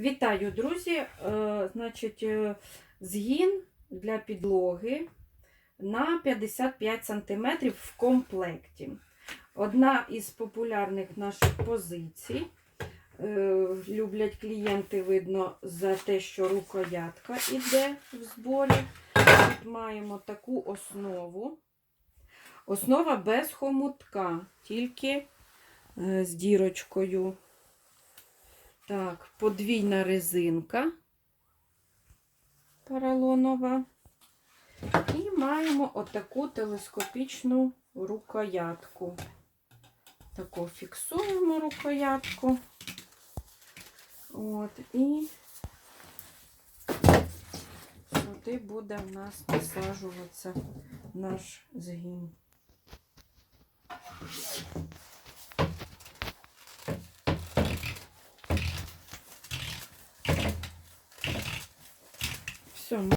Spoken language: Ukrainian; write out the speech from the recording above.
Вітаю, друзі! Е, Значить, е, згін для підлоги на 55 см в комплекті. Одна із популярних наших позицій. Е, Люблять клієнти, видно, за те, що рукоятка йде в зборі. Тут маємо таку основу. Основа без хомутка, тільки з дірочкою. Так, подвійна резинка поролонова. І маємо отаку телескопічну рукоятку. Таку фіксуємо рукоятку. От, і сюди буде в нас насаджуватися наш згін. some